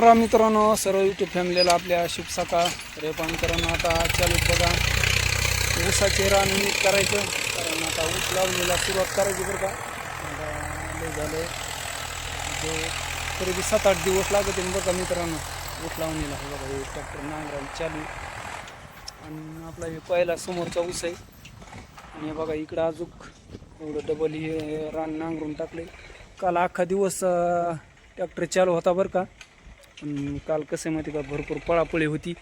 राम मित्रांनो सर्व युट्यूब फॅमिलीला आपल्या शुभ सकाळ रेपा मित्रांनो आता चालू बघा. ऊसाचे रान नीट करायचं. कारण आता ऊस लावणीला सुरुवात करायची बरं का. लय झालं जे तरी बी सात आठ दिवस लागत आहे बघा मित्रांनो ऊस लावणीला. हे बघा हे ट्रॅक्टर नांगरायला चालू आणि आपला हे पहिला समोरचा ऊस आहे. आणि बघा इकडं अजूक एवढं डबल हे रान नांगरून टाकले काल अख्खा दिवस ट्रॅक्टर चालू होता बरं का. पण काल कसं आहे माहिती का? भरपूर पळापळी होती.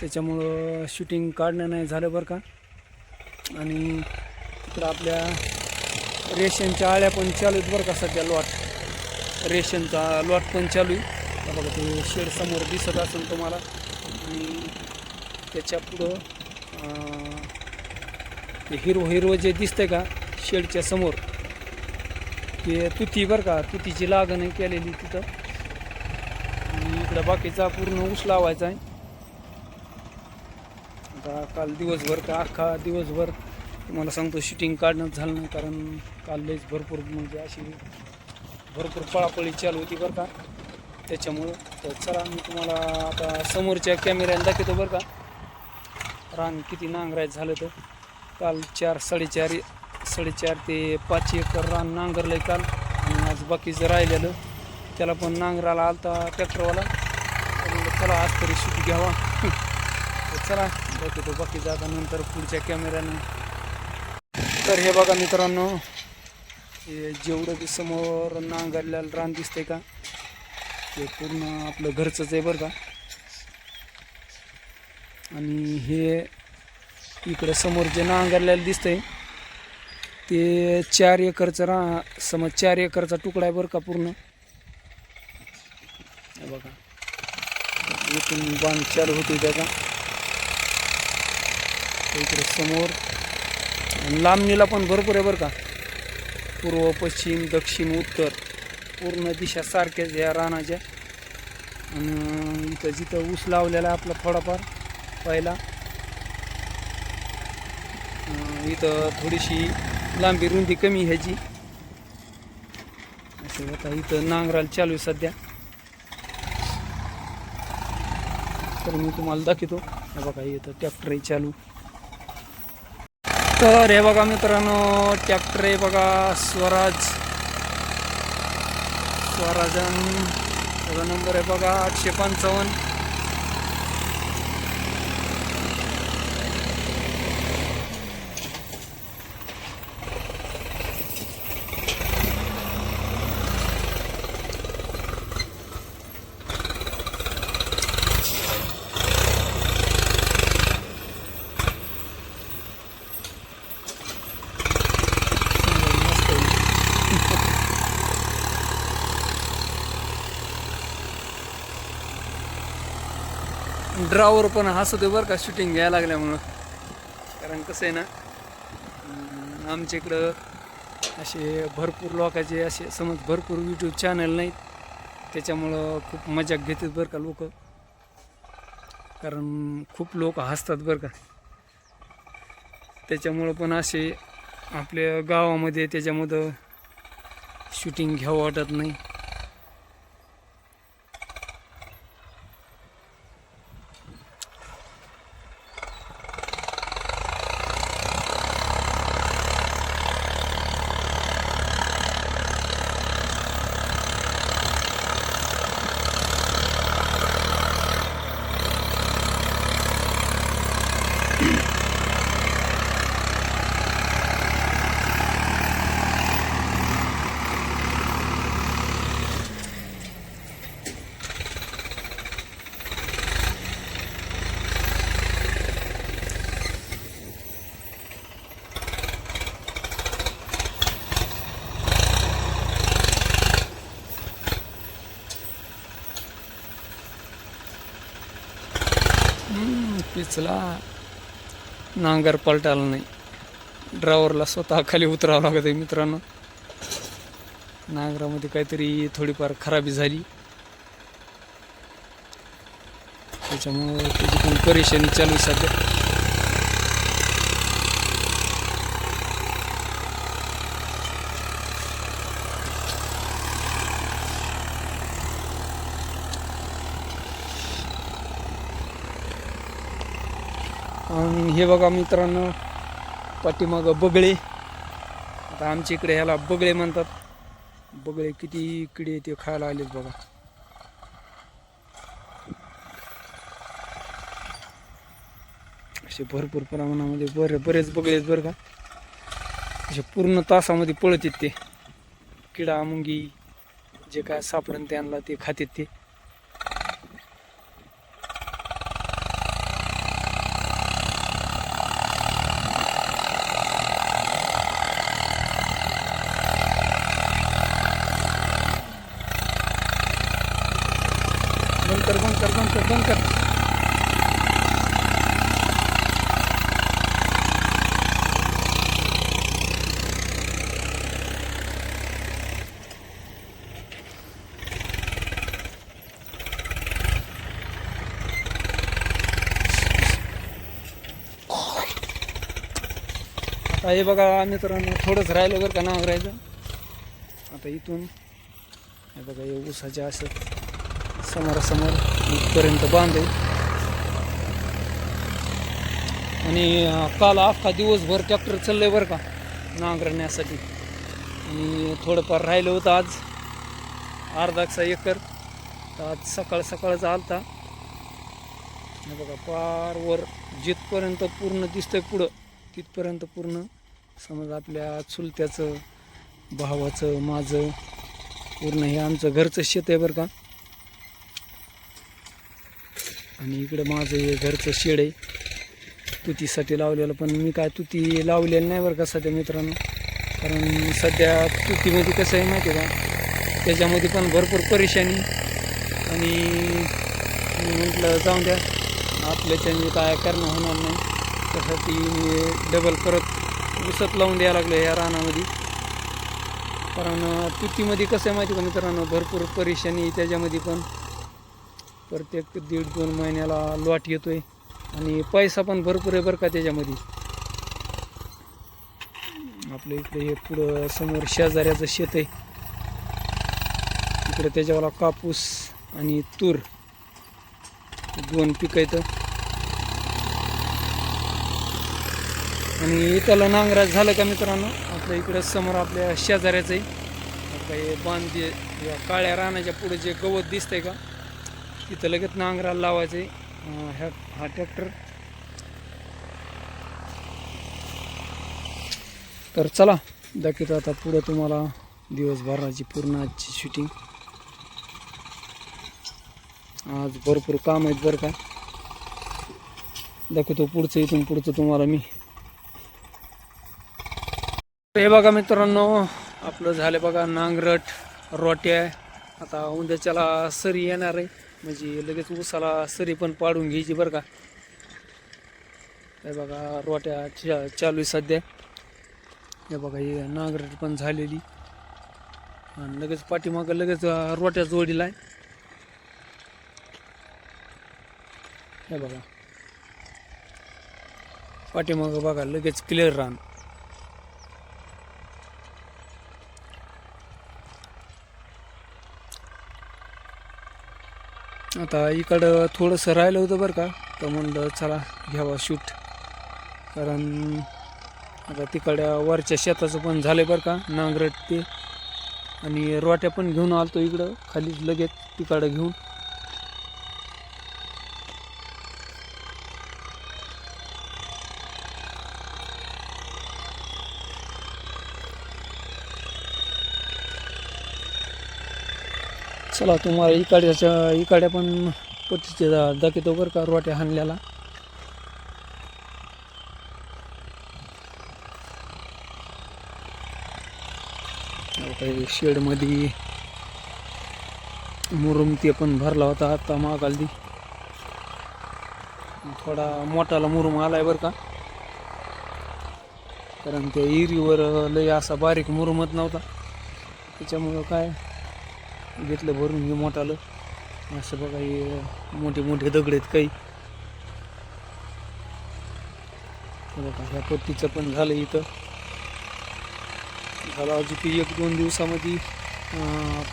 त्याच्यामुळं शूटिंग काढणं नाही झालं बरं का. आणि तिकडं आपल्या रेशनच्या आळ्या पण चालू आहेत बरं का सध्या लॉट रेशनचा लॉट पण चालू आहे. बघा ते शेड समोर दिसत असेल तुम्हाला. आणि त्याच्या पुढं ते हिरवं हिरवं जे दिसतंय का शेडच्या समोर ते तुती बरं का तुतीची लागण केलेली तिथं. आणि बाकीचा पूर्ण ऊस लावायचा आहे. आता काल दिवसभर का अख्खा दिवसभर तुम्हाला सांगतो शूटिंग काढणं झालं नाही कारण काल लईच भरपूर म्हणजे अशी भरपूर पळापळी चालू होती बरं का. त्याच्यामुळं तर चला मी तुम्हाला आता समोरच्या कॅमेऱ्याने दाखवतो बरं का. रान किती नांगरायचं झालं तर. काल चार साडेचार साडेचार ते पाच एकर रान नांगरलं आहे काल. आणि आज बाकीचं राहिलेलं. त्याला पण नांगराला आलता ट्रॅक्टरवाला तर म्हणलं चला आज तरी शूट घ्यावा. तर चला दाखवतो बाकी जाता नंतर पुढच्या कॅमेऱ्याने तर हे बघा मित्रांनो हे जेवढं की समोर नांगरलेलं रान दिसतंय का ते पूर्ण आपलं घरचंच आहे बरं का. आणि हे इकडं समोर जे नांगरलेलं दिसतंय ते चार एकरचं रा समज चार एकरचा तुकडा आहे बरं का पूर्ण. हे बघा. इथून बांध चालू होते त्याचा. इकडे समोर. आणि लांबणीला पण भरपूर आहे बरं का. पूर्व पश्चिम दक्षिण उत्तर. पूर्ण दिशा सारख्याच या रानाच्या. आणि इथं जिथं ऊस लावलेला आपला थोडाफार पहिला. इथं थोडीशी लांबी रुंदी कमी ह्याची. असं आता इथं नांगराला चालू आहे सध्या. तर मी तुम्हाला दाखवतो. हे बघा इथं ट्रॅक्टर आहे चालू. तर हे बघा मित्रांनो ट्रॅक्टर आहे बघा स्वराज. स्वराजन. त्याचा नंबर आहे बघा आठशे पंचावन्न मस्त आहे. ड्रावर पण हसत बरं का शूटिंग घ्यायला लागल्यामुळं. कारण कसं आहे ना आमच्या इकडं असे भरपूर लोकांचे असे समज भरपूर यूट्यूब चॅनल नाहीत. त्याच्यामुळं खूप मजा घेतात बरं का लोक. कारण खूप लोक हसतात बरं का. त्याच्यामुळं पण असे आपल्या गावामध्ये त्याच्यामधं शूटिंग घ्यावं वाटत नाही. हम्म, नांगर पलटाला नाही. ड्रायव्हरला स्वतः खाली उतरावं लागत आहे मित्रांनो. नांगरामध्ये काहीतरी थोडीफार खराबी झाली. त्याच्यामुळं त्याची पण परेशानी चालू आहे सध्या. आणि हे बघा मित्रांनो पाठीमागं बगळे. आता आमच्या इकडे ह्याला बगळे म्हणतात. बगळे किती किडे ते खायला आलेत बघा. असे भरपूर प्रमाणामध्ये बरे बरेच बगळे बरं का. असे पूर्ण तासामध्ये पळत ते. किडा मुंगी जे काय सापडन त्यांना ते खातात ते बंद कर बंद कर बंद कर बंद कर आता हे बघा मित्रांनो थोडंच राहिलं बरं का नांगरायचं राहायचं. आता इथून हे बघा हे ऊसाच्या असं समोरासमोर इथपर्यंत बांधे आणि काल अख्खा दिवसभर ट्रॅक्टर चाललंय बरं का नांगरण्यासाठी आणि थोडंफार राहिलं होतं आज अर्धाचा एकर. तर आज सकाळ सकाळच आलता. बघा पार वर जिथपर्यंत पूर्ण दिसतंय पुढं तिथपर्यंत पूर्ण समज आपल्या चुलत्याचं भावाचं माझं पूर्ण हे आमचं घरचं शेत आहे बरं का. आणि इकडं माझं हे घरचं शेड आहे. तुतीसाठी लावलेलं पण मी काय तुती लावलेलं नाही बरं का सध्या मित्रांनो. कारण सध्या तुतीमध्ये कसं आहे माहिती आहे का? त्याच्यामध्ये पण भरपूर परेशानी. आणि मी म्हटलं जाऊन द्या. आपल्याच्याने काय करणं होणार नाही. त्यासाठी मी डबल परत उसत लावून द्यायला लागलो या रानामध्ये. कारण तुतीमध्ये कसं आहे माहिती का मित्रांनो? भरपूर परेशानी त्याच्यामध्ये पण. प्रत्येक दीड दोन महिन्याला लॉट आहे आणि पैसा पण भरपूर आहे बरं का त्याच्यामध्ये. आपल्या इकडे हे पुढं समोर शेजाऱ्याचं शेत आहे. इकडे त्याच्यावाला कापूस आणि तूर. दोन पिकं येतं आणि इथला नांगराज झालं का मित्रांनो? आपल्या इकडं समोर आपल्या शेजाऱ्याचं आहे आता हे बांध या काळ्या रानाच्या पुढे जे गवत दिसतंय का? तिथं लगेच नांगराला लावायचं आहे ह्या हा ट्रॅक्टर. तर चला दाखवतो आता पुढं तुम्हाला दिवसभराची पूर्ण आजची शूटिंग आज भरपूर काम आहेत बरं का. दाखवतो पुढचं इथून पुढचं तुम्हाला मी. हे बघा मित्रांनो आपलं झालं बघा नांगरट रोट्या. आता उद्याच्याला सरी येणार आहे. म्हणजे लगेच उसाला सरी पण पाडून घ्यायची बरं का. हे बघा रोट्या चा- चालू आहे सध्या. हे बघा हे नांगरट पण झालेली. आणि लगेच पाठीमागं लगेच रोट्या जोडीला आहे. हे बघा. पाठीमागं बघा लगेच क्लिअर रान. आता इकडं थोडंसं राहिलं होतं बरं का तर म्हणलं चला घ्यावा शूट कारण आता तिकडं वरच्या शेताचं पण झालं बरं का नांगरट ते. आणि रोट्या पण घेऊन आलतो इकडं खाली लगेच तिकडं घेऊन. चला तुम्हाला इकडच्या इकडे पण पतीचे दाखवतो बरं का रोट्या हाणल्याला काही शेडमध्ये मुरुम ते पण भरला होता आता मागाली थोडा मोठाला मुरुम आलाय बरं का. कारण त्या इरीवर लय असा बारीक मुरुमत नव्हता. त्याच्यामुळं काय घेतलं भरून हे मोठालं असं बघा हे मोठे मोठे दगड आहेत काही. बघा ह्या पट्टीचं पण झालं इथं. झालं अजून की एक दोन दिवसामध्ये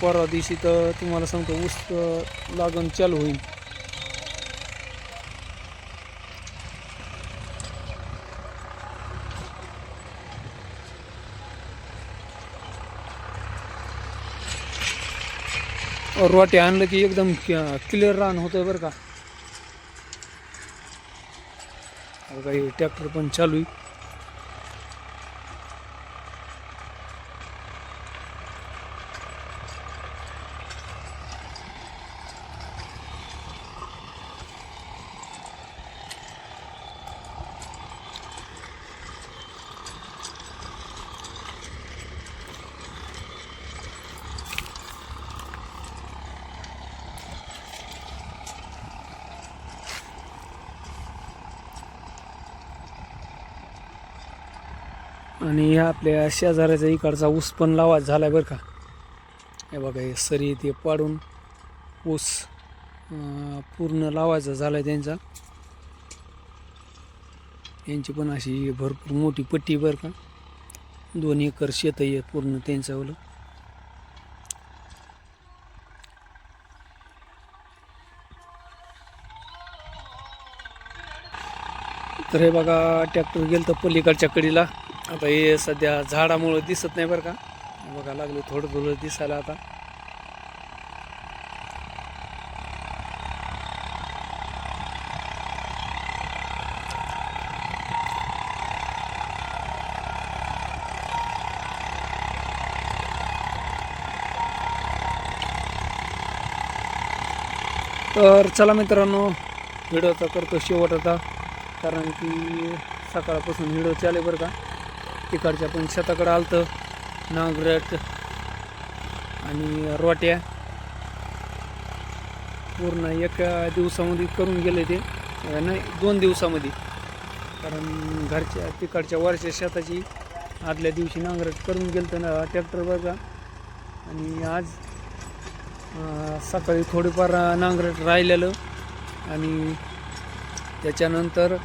परवा दिवशी तर तुम्हाला सांगतो ऊस लागण चालू होईल. रोटे आणलं की एकदम क्लिअर रान होतं बरं का. काही ट्रॅक्टर पण चालू आहे. आणि ह्या आपल्या शेजाऱ्याचा इकडचा ऊस पण लावा झाला बरं का. हे बघा हे सरी ते पाडून ऊस पूर्ण लावायचा झाला आहे त्यांचा. यांची पण अशी भरपूर मोठी पट्टी बरं का. दोन एकर शेत आहे पूर्ण त्यांच्यावालं. तर हे बघा ट्रॅक्टर गेलं तर पलीकडच्या कडीला. आता हे सध्या झाडामुळं दिसत नाही बरं का. बघा लागले थोडं थोडं दिसायला आता. तर चला मित्रांनो व्हिडिओचा करतो शेवट आता. कारण की सकाळपासून व्हिडिओ चाले बरं का. तिकडच्या पण शेताकडं आलतं. नांगरट आणि रोट्या. पूर्ण एका दिवसामध्ये करून गेले ते. नाही दोन दिवसामध्ये. कारण घरच्या तिकडच्या वरच्या शेताची आदल्या दिवशी नांगरट करून गेलं ना ट्रॅक्टर बघा. आणि आज सकाळी थोडीफार नांगरट राहिलेलं. आणि त्याच्यानंतर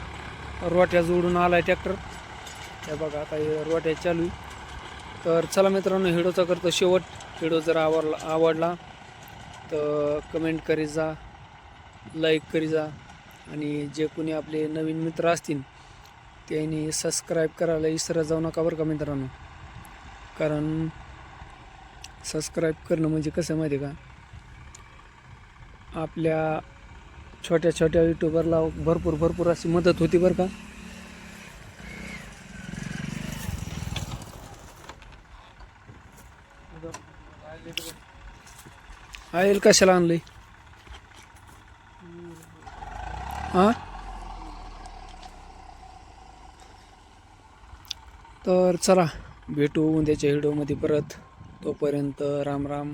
रोट्या जोडून आला आहे ट्रॅक्टर. हे बघा आता हे रोट्या चालू आहे. तर चला मित्रांनो हिडोचा करतो शेवट. हिडो जर आवडला आवडला तर कमेंट करी जा लाईक करी जा. आणि जे कोणी आपले नवीन मित्र असतील त्यांनी सबस्क्राईब करायला इसरा जाऊ नका बरं का मित्रांनो. कारण सबस्क्राईब करणं म्हणजे कसं माहिती आहे का? आपल्या छोट्या छोट्या युट्यूबरला भरपूर भरपूर अशी मदत होती बरं का. आईल कशाला आणलंय? हां तर चला भेटू उद्याच्या व्हिडिओमध्ये परत. तोपर्यंत राम राम.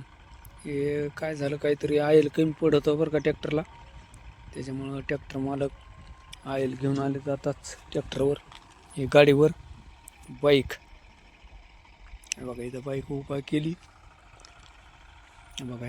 हे काय झालं काहीतरी आयल कमी पडत बरं का ट्रॅक्टरला? त्याच्यामुळं ट्रॅक्टर मालक आयल घेऊन आले जाताच ट्रॅक्टरवर. हे गाडीवर बाईक बघा इथं बाईक उभा केली. बघा